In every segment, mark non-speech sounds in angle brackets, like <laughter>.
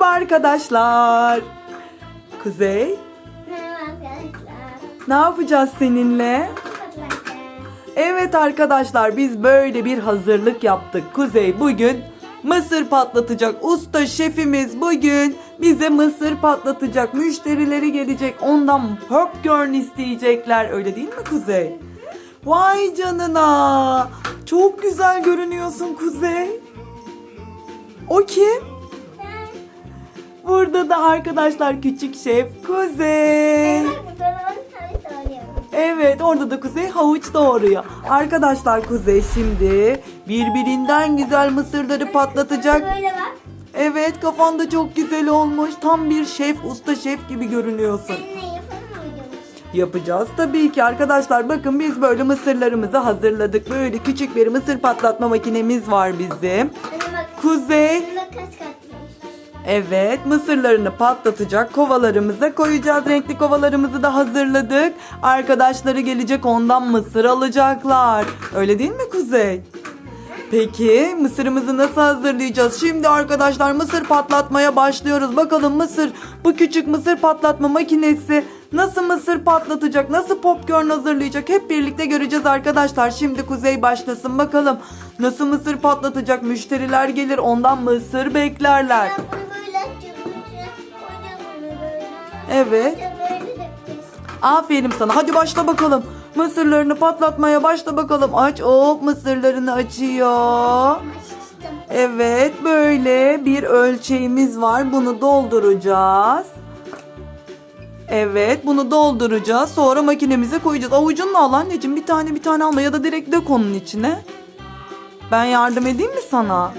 Merhaba arkadaşlar. Kuzey, Merhaba arkadaşlar. ne yapacağız seninle? Evet arkadaşlar biz böyle bir hazırlık yaptık. Kuzey bugün mısır patlatacak. Usta şefimiz bugün bize mısır patlatacak. Müşterileri gelecek. Ondan popcorn isteyecekler. Öyle değil mi Kuzey? Vay canına. Çok güzel görünüyorsun Kuzey. O kim? Burada da arkadaşlar küçük şef Kuzey. Evet, orada da Kuzey havuç doğuruyor. Arkadaşlar Kuzey şimdi birbirinden güzel mısırları patlatacak. Evet kafanda çok güzel olmuş. Tam bir şef, usta şef gibi görünüyorsun. Yapacağız tabii ki arkadaşlar. Bakın biz böyle mısırlarımızı hazırladık. Böyle küçük bir mısır patlatma makinemiz var bizim. Kuzey kaç? Evet mısırlarını patlatacak kovalarımıza koyacağız. Renkli kovalarımızı da hazırladık. Arkadaşları gelecek ondan mısır alacaklar. Öyle değil mi Kuzey? Peki mısırımızı nasıl hazırlayacağız? Şimdi arkadaşlar mısır patlatmaya başlıyoruz. Bakalım mısır bu küçük mısır patlatma makinesi nasıl mısır patlatacak? Nasıl popcorn hazırlayacak? Hep birlikte göreceğiz arkadaşlar. Şimdi Kuzey başlasın bakalım. Nasıl mısır patlatacak? Müşteriler gelir ondan mısır beklerler. Ben Evet. Aferin sana. Hadi başla bakalım. Mısırlarını patlatmaya başla bakalım. Aç. Hop mısırlarını açıyor. Evet böyle bir ölçeğimiz var. Bunu dolduracağız. Evet bunu dolduracağız. Sonra makinemize koyacağız. Avucunla al anneciğim. Bir tane bir tane alma ya da direkt dök onun içine. Ben yardım edeyim mi sana?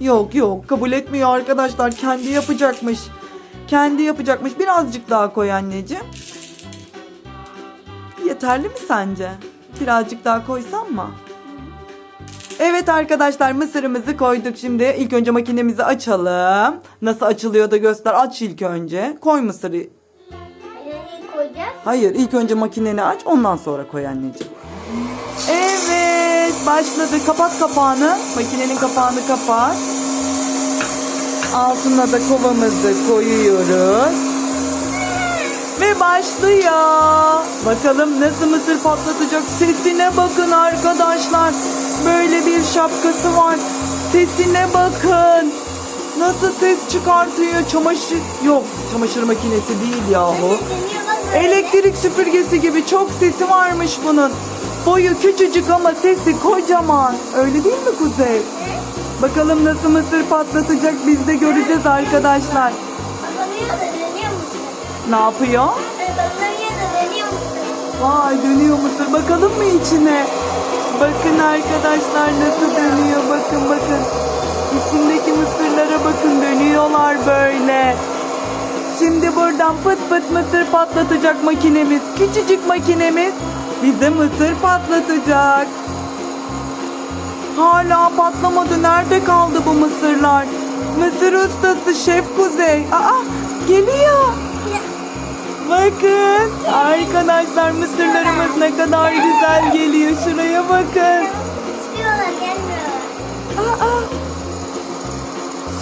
Yok yok kabul etmiyor arkadaşlar. Kendi yapacakmış. Kendi yapacakmış. Birazcık daha koy anneciğim. Yeterli mi sence? Birazcık daha koysam mı? Evet arkadaşlar mısırımızı koyduk şimdi. İlk önce makinemizi açalım. Nasıl açılıyor da göster. Aç ilk önce. Koy mısırı. Hayır ilk önce makineni aç ondan sonra koy anneciğim. Evet başladı. Kapat kapağını. Makinenin kapağını kapat. Altına da kovamızı koyuyoruz. Ve başlıyor. Bakalım nasıl mısır patlatacak. Sesine bakın arkadaşlar. Böyle bir şapkası var. Sesine bakın. Nasıl ses çıkartıyor. Çamaşır... Yok çamaşır makinesi değil yahu. Elektrik süpürgesi gibi çok sesi varmış bunun. Boyu küçücük ama sesi kocaman. Öyle değil mi Kuzey? Bakalım nasıl mısır patlatacak biz de göreceğiz arkadaşlar. Da dönüyor musun? Ne yapıyor? Bakalıyor da dönüyor musun? Vay dönüyor mısır. Bakalım mı içine? Bakın arkadaşlar nasıl dönüyor. Bakın bakın. İçindeki mısırlara bakın dönüyorlar böyle. Şimdi buradan pıt pıt mısır patlatacak makinemiz. Küçücük makinemiz bize mısır patlatacak. Hala patlamadı. Nerede kaldı bu mısırlar? Mısır ustası Şef Kuzey. Aa geliyor. Bakın arkadaşlar mısırlarımız ne kadar güzel geliyor. Şuraya bakın. Aa,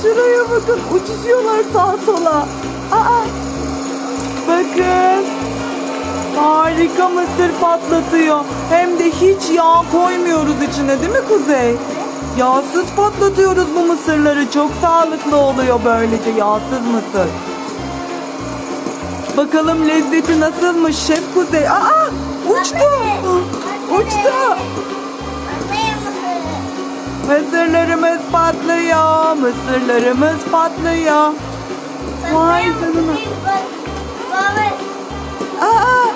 şuraya bakın uçuşuyorlar sağa sola. Aa, bakın. Harika mısır patlatıyor. Hem de hiç yağ koymuyoruz içine değil mi Kuzey? Yağsız patlatıyoruz bu mısırları. Çok sağlıklı oluyor böylece yağsız mısır. Bakalım lezzeti nasılmış Şef Kuzey. Aa, uçtu. Uçtu. Mısırlarımız patlıyor. Mısırlarımız patlıyor. Vay canına. Aa,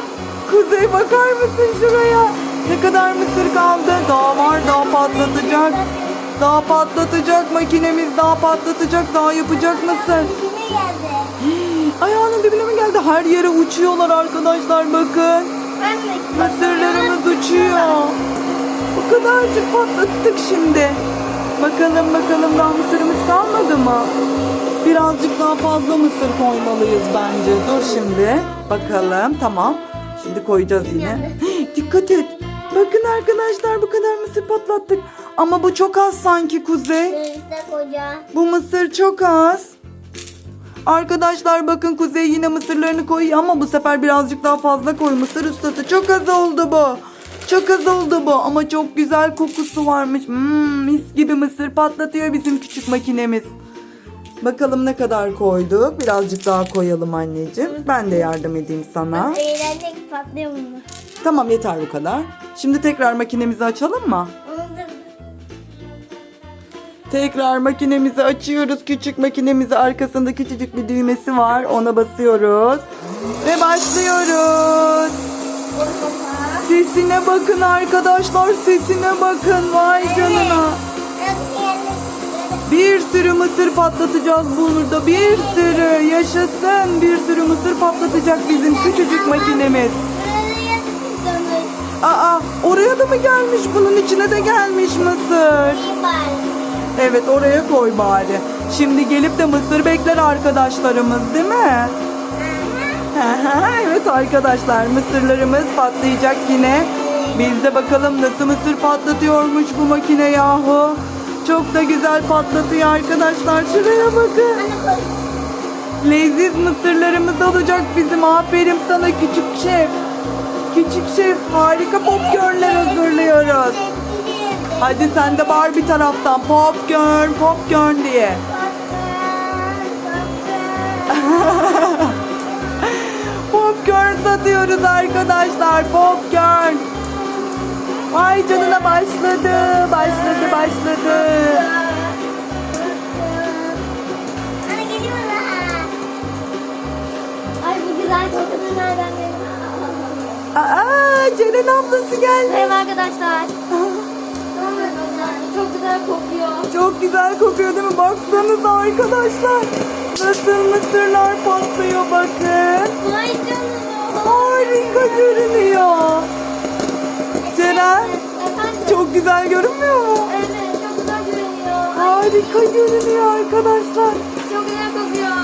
Kuzey bakar mısın şuraya? Ne kadar mısır kaldı? Daha var daha patlatacak. Daha patlatacak makinemiz daha patlatacak daha yapacak mısır? <gasps> Ayağının dibine mi geldi? Her yere uçuyorlar arkadaşlar bakın. Mısırlarımız uçuyor. Bu kadarcık patlattık şimdi. Bakalım bakalım daha mısırımız kalmadı mı? Birazcık daha fazla mısır koymalıyız bence. Dur şimdi. Bakalım tamam. Şimdi koyacağız yine. <gasps> Dikkat et. Bakın arkadaşlar bu kadar mısır patlattık. Ama bu çok az sanki Kuzey. Bu mısır çok az. Arkadaşlar bakın Kuzey yine mısırlarını koyuyor ama bu sefer birazcık daha fazla koy. Mısır ustası çok az oldu bu. Çok az oldu bu ama çok güzel kokusu varmış. Hmm, mis gibi mısır patlatıyor bizim küçük makinemiz. Bakalım ne kadar koyduk. Birazcık daha koyalım anneciğim. Ben de yardım edeyim sana. Eğlenceli patlıyor bunlar. Tamam yeter bu kadar. Şimdi tekrar makinemizi açalım mı? Tekrar makinemizi açıyoruz. Küçük makinemizi arkasında küçücük bir düğmesi var. Ona basıyoruz. Ve başlıyoruz. Sesine bakın arkadaşlar. Sesine bakın. Vay canına. Sürü mısır patlatacağız burada. Bir sürü. Yaşasın. Bir sürü mısır patlatacak bizim küçücük makinemiz. Aa oraya da mı gelmiş? Bunun içine de gelmiş mısır. Evet oraya koy bari. Şimdi gelip de mısır bekler arkadaşlarımız değil mi? evet arkadaşlar mısırlarımız patlayacak yine. Biz de bakalım nasıl mısır patlatıyormuş bu makine yahu. Çok da güzel patlatıyor arkadaşlar. Şuraya bakın. Leziz mısırlarımız olacak bizim. Aferin sana küçük şef. Küçük şef harika popcornlar hazırlıyoruz. Hadi sen de bağır bir taraftan popcorn popcorn diye. <laughs> Popcorn satıyoruz arkadaşlar. Popcorn. Vay canına başladı. Başladı başladı. Anne geliyorlar. Ay bu güzel kokusu nereden? Aa Ceren ablası geldi. Merhaba arkadaşlar. Çok güzel kokuyor. Çok güzel kokuyor değil mi? Baksanıza arkadaşlar. Nasıl mısırlar patlıyor bakın. Vay canına. Harika görünüyor. Efendim? çok güzel görünmüyor mu? Evet çok güzel görünüyor. Harika görünüyor arkadaşlar. Çok güzel kokuyor.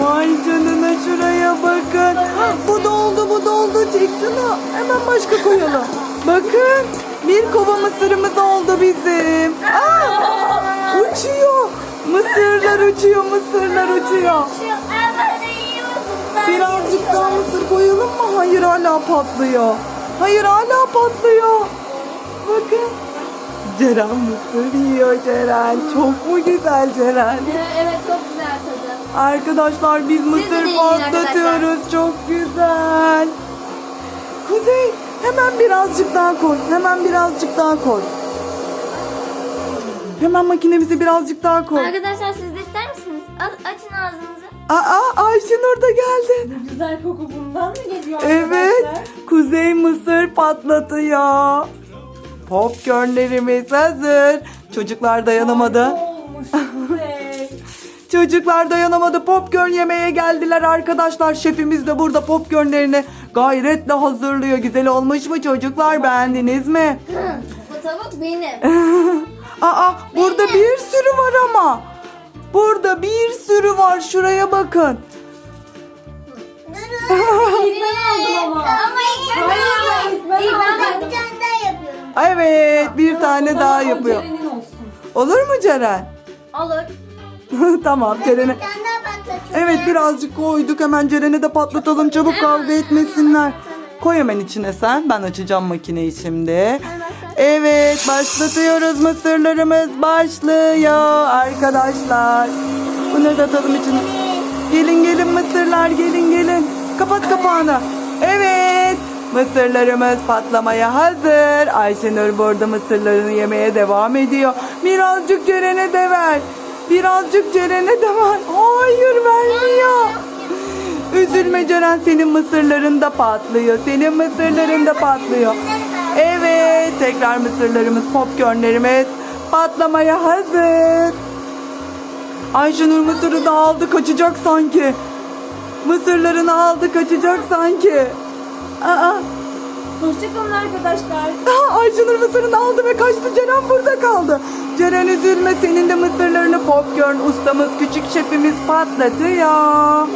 Vay canına şuraya bakın. Hah, bu doldu bu doldu. Çek şunu. Hemen başka koyalım. Bakın bir kova mısırımız oldu bizim. Aa, uçuyor. Mısırlar uçuyor mısırlar uçuyor. Birazcık daha mısır koyalım mı? Hayır hala patlıyor. Hayır hala patlıyor. Bakın. Ceren mısır yiyor Ceren. Çok mu güzel Ceren? Evet çok güzel tadı. Arkadaşlar biz mısır deneyin patlatıyoruz. Çok güzel. Kuzey hemen birazcık daha koy. Hemen birazcık daha koy. Hemen makinemize birazcık daha koy. Arkadaşlar siz de? A- açın ağzınızı. Aa Ayşenur da geldi. Güzel koku bundan mı geliyor Evet. arkadaşlar? Kuzey mısır patlatıyor. Popcornlerimiz hazır. Çocuklar dayanamadı. Harika olmuş Kuzey. <laughs> Çocuklar dayanamadı. Popcorn yemeye geldiler arkadaşlar. Şefimiz de burada popcornlerini gayretle hazırlıyor. Güzel olmuş mu çocuklar? Beğendiniz mi? Bu tavuk benim. <laughs> Aa burada bir sürü var ama. Burada bir sürü var. Şuraya bakın. İlk <laughs> ben aldım ama. Ama ilk ben Hayır, aldım. ilk ben İlk ben aldım. bir tane daha yapıyorum. Evet bir tane daha yapıyor. Ceren'in olsun. Olur mu Ceren? Olur. <laughs> tamam Ceren'e. Bir tane daha patlatıyorum. Evet birazcık koyduk. Hemen Ceren'e de patlatalım. Çabuk kavga etmesinler. Koy hemen içine sen. Ben açacağım makineyi şimdi. Evet başlatıyoruz mısırlarımız başlıyor arkadaşlar. Bunları da atalım içine. Gelin gelin mısırlar gelin gelin. Kapat kapağını. Evet mısırlarımız patlamaya hazır. Ayşenur burada mısırlarını yemeye devam ediyor. Birazcık Ceren'e de ver. Birazcık Ceren'e de ver. Hayır vermiyor. Üzülme Ceren senin mısırların da patlıyor. Senin mısırların da patlıyor. Evet tekrar mısırlarımız popcornlerimiz patlamaya hazır. Ayşenur mısırı da aldı kaçacak sanki. Mısırlarını aldı kaçacak sanki. Aa, Hoşçakalın arkadaşlar. Ayşenur mısırını aldı ve kaçtı. Ceren burada kaldı. Ceren üzülme senin de mısırlarını popcorn ustamız küçük şefimiz patlatıyor.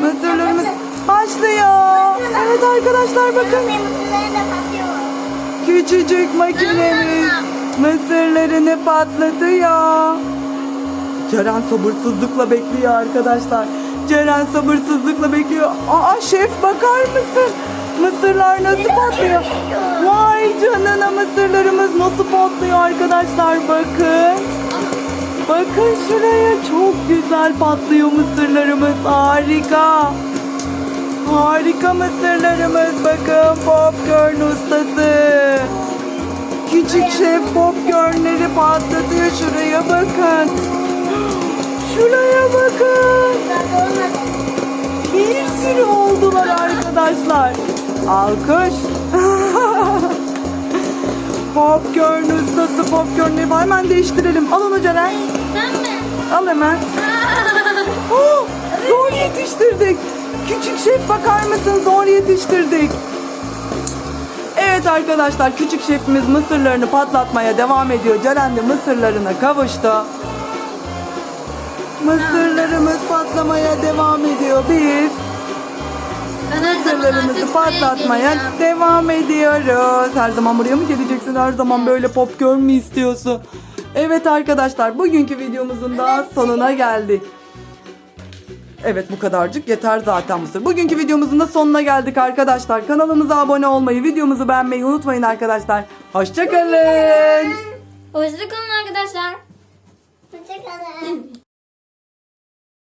Mısırlarımız başlıyor. Evet arkadaşlar bakın. Benim mutlularım da patlıyor. Küçücük makinemiz mısırlarını patlatıyor. Ceren sabırsızlıkla bekliyor arkadaşlar. Ceren sabırsızlıkla bekliyor. Aa şef bakar mısın? Mısırlar nasıl patlıyor? Vay canına mısırlarımız nasıl patlıyor arkadaşlar bakın. Bakın şuraya çok güzel patlıyor mısırlarımız. Harika. Harika mısırlarımız. Bakın popcorn ustası. Küçük şef popcornleri patlatıyor. Şuraya bakın. Şuraya bakın. Bir sürü oldular arkadaşlar. Alkış. <laughs> popcorn ustası popcornleri. Hemen değiştirelim. Al onu Ceren. Ben mi? Al hemen. <laughs> Oh, zor yetiştirdik. Küçük şef bakar mısın? Zor yetiştirdik. Evet arkadaşlar küçük şefimiz mısırlarını patlatmaya devam ediyor. Ceren de mısırlarına kavuştu. Mısırlarımız patlamaya devam ediyor. Biz mısırlarımızı patlatmaya devam ediyoruz. Her zaman buraya mı geleceksin? Her zaman böyle popcorn mu istiyorsun? Evet arkadaşlar bugünkü videomuzun da sonuna geldik. Evet bu kadarcık yeter zaten mısır. Bugünkü videomuzun da sonuna geldik arkadaşlar. Kanalımıza abone olmayı, videomuzu beğenmeyi unutmayın arkadaşlar. Hoşçakalın. Hoşçakalın arkadaşlar. Hoşçakalın.